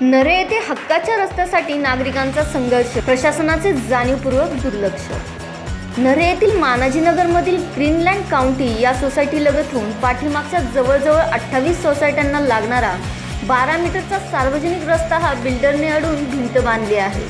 नरे येथे हक्काच्या रस्त्यासाठी नागरिकांचा संघर्ष प्रशासनाचे जाणीवपूर्वक दुर्लक्ष. नरे येथील मानाजीनगरमधील ग्रीनलँड काउंटी या सोसायटीलगतून पाठीमागच्या जवळजवळ अठ्ठावीस सोसायट्यांना लागणारा बारा मीटरचा सार्वजनिक रस्ता हा बिल्डरने अडून भिंत बांधली आहे.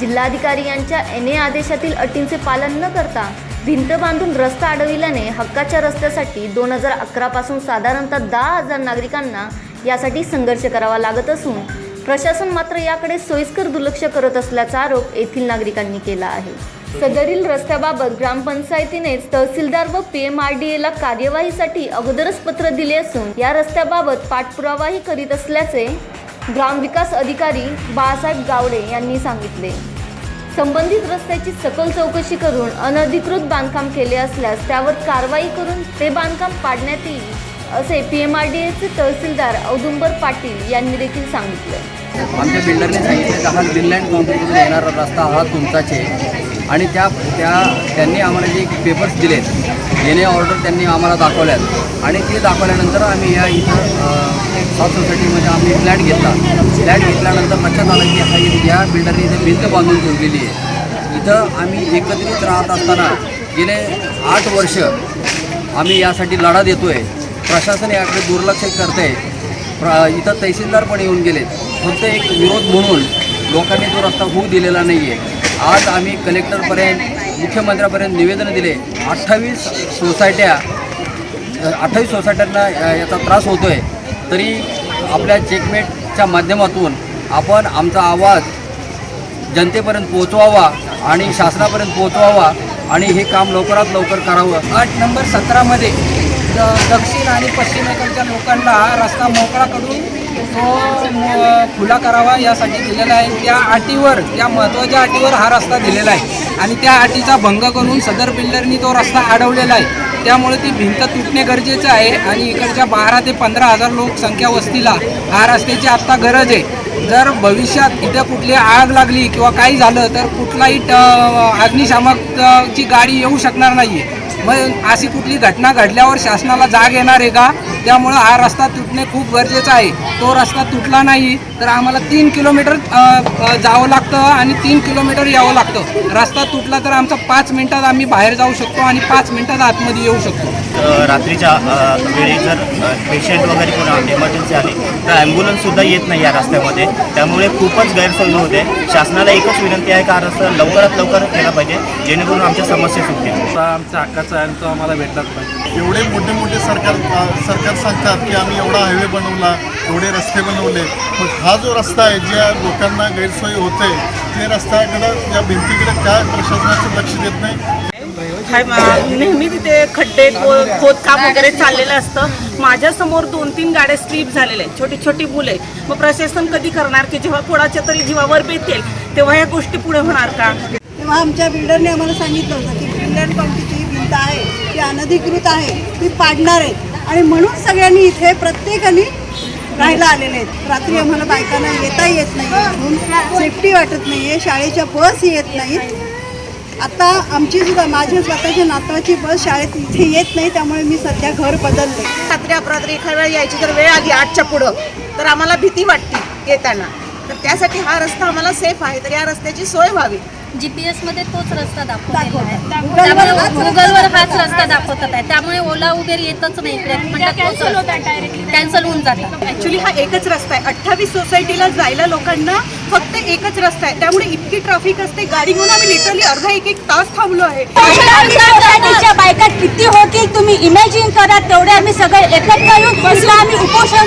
जिल्हाधिकारी यांच्या एन ए आदेशातील अटींचे पालन न करता भिंत बांधून रस्ता अडविल्याने हक्काच्या रस्त्यासाठी दोन हजार अकरापासून साधारणतः दहा हजार नागरिकांना यासाठी संघर्ष करावा लागत असून प्रशासन मात्र याकडे सोयीस्कर दुर्लक्ष करत असल्याचा आरोप येथील नागरिकांनी केला आहे. सदरील रस्त्याबाबत ग्रामपंचायतीनेच तहसीलदार व पी एम आर डी एला कार्यवाहीसाठी अगोदरच पत्र दिले असून या रस्त्याबाबत पाठपुरावाही करीत असल्याचे ग्रामविकास अधिकारी बाळासाहेब गावडे यांनी सांगितले. संबंधित रस्त्याची सखोल चौकशी करून अनधिकृत बांधकाम केले असल्यास त्यावर कारवाई करून ते बांधकाम पाडण्यात येईल. असे पी एम आर डी एचे तहसीलदार औदुंबर पाटील यांनी देखील सांगितलं. आमच्या बिल्डरने सांगितले की हा ग्रीनलँड काउंटरमधून येणारा रस्ता हा तुमचाच. आहे आणि त्या त्या त्यांनी आम्हाला जे पेपर्स दिलेत येणे ऑर्डर त्यांनी आम्हाला दाखवल्यात. आणि ते दाखवल्यानंतर आम्ही या इथं सात सोसायटीमध्ये आम्ही फ्लॅट घेतला. फ्लॅट घेतल्यानंतर लक्षात आलं की हा या बिल्डरने इथे भिंत बांधून ठेवलेली आहे. इथं आम्ही एकत्रित राहत असताना गेले आठ वर्ष आम्ही यासाठी लढा देतो आहे प्रशासन याकडे दुर्लक्ष करते. आहे प्र इथं तहसीलदार पण येऊन गेलेत फक्त एक विरोध म्हणून लोकांनी तो रस्ता होऊ दिलेला नाही आहे आज आम्ही कलेक्टरपर्यंत मुख्यमंत्र्यापर्यंत निवेदन दिले. अठ्ठावीस सोसायट्या अठ्ठावीस सोसायट्यांना याचा त्रास होतो आहे तरी आपल्या चेकमेटच्या माध्यमातून आपण आमचा आवाज जनतेपर्यंत पोहोचवावा आणि शासनापर्यंत पोहोचवावा आणि हे काम लवकरात लवकर करावं. आठ नंबर सतरामध्ये द दक्षिण आणि पश्चिमेकडच्या लोकांना हा रस्ता मोकळा करून तो खुला करावा यासाठी दिलेला आहे. त्या अटीवर त्या महत्त्वाच्या अटीवर हा रस्ता दिलेला आहे. आणि त्या अटीचा भंग करून सदर बिल्डरनी तो रस्ता अडवलेला आहे. त्यामुळे ती भिंत तुटणे गरजेचं आहे आणि इकडच्या बारा ते पंधरा हजार लोकसंख्या वस्तीला हा रस्त्याची आत्ता गरज आहे. जर भविष्यात इथं कुठली आग लागली किंवा काही झालं तर कुठलाही ट अग्निशामकची गाडी येऊ शकणार नाही आहे मग अशी कुठली घटना घडल्यावर शासनाला जाग येणार आहे का? त्यामुळं हा रस्ता तुटणे खूप गरजेचं आहे. तो रस्ता तुटला नाही तर आम्हाला तीन किलोमीटर जावं लागतं आणि तीन किलोमीटर यावं लागतं. रस्ता तुटला तर आमचा पाच मिनिटात आम्ही बाहेर जाऊ शकतो आणि पाच मिनिटात आतमध्ये येऊ शकतो. रात्रीच्या वेळी जर पेशंट वगैरे कोण इमर्जन्सी आली तर ॲम्ब्युलन्ससुद्धा येत नाही या रस्त्यामध्ये. त्यामुळे खूपच गैरसोय होते. शासनाला एकच विनंती आहे का हा रस्ता लवकरात लवकर केला पाहिजे जेणेकरून आमच्या समस्या सुटतील. आमचा हक्काचा आहे तो आम्हाला भेटलाच पाहिजे. एवढे मोठे मोठे सरकार सरकार सांगतात की आम्ही एवढा हायवे बनवला एवढे रस्ते बनवले. मग हा जो रस्ता आहे ज्या लोकांना गैरसोय होते ते रस्त्याकडं या भिंतीकडे काय प्रशासनाचं लक्ष देत नाही? नेहमी तिथे खड्डे खोदकाम वगैरे चाललेलं असतं. माझ्यासमोर दोन तीन गाड्या स्लिप झालेल्या आहेत. छोटी छोटी मुलं आहेत. मग प्रशासन कधी करणार की जेव्हा कोणाच्या तरी जीवावर बेतेल तेव्हा ह्या गोष्टी पुढे होणार का? तेव्हा आमच्या बिल्डरने आम्हाला सांगितलं होतं की ग्रीनलँड काउंटीची ही भिंत आहे ती अनधिकृत आहे ती पाडणार आहे. आणि म्हणून सगळ्यांनी इथे प्रत्येकाने राहायला आलेले आहेत. रात्री आम्हाला बायकांना येता येत नाही म्हणून सेफ्टी वाटत नाही आहे शाळेच्या बस येत नाहीत. आता आमची सुद्धा माझ्या स्वतःच्या नातवाची बस शाळेत इथे येत नाही त्यामुळे मी सध्या घर बदलले रात्री अपरात्री एखाद्या वेळा यायची जर वेळ आली आठच्या पुढं. तर आम्हाला भीती वाटते येताना. तर त्यासाठी हा रस्ता आम्हाला सेफ आहे. तर या रस्त्याची सोय व्हावी. जीपीएसमध्ये तोच रस्ता दाखवलेला आहे. गुगलवर त्यामुळे हाच रस्ता गुगलवर हाच रस्ता दाखवतात आहे. त्यामुळे ओला उबेर येतच नाही. इकडे कॅन्सल होऊन जातात. ऍक्च्युली हा एकच रस्ता आहे. अठ्ठावीस सोसायटीला जायला लोकांना फक्त एकच रस्ता आहे. त्यामुळे इतकी ट्रॅफिक असते. गाडी घेऊन आम्ही लिटरली अर्धा एक एक तास थांबलो आहे. सोसायटीच्या बायका किती होतील तुम्ही इमॅजिन करा तेवढे आम्ही सगळे एकत्र येऊन बसलो आम्ही उपोषण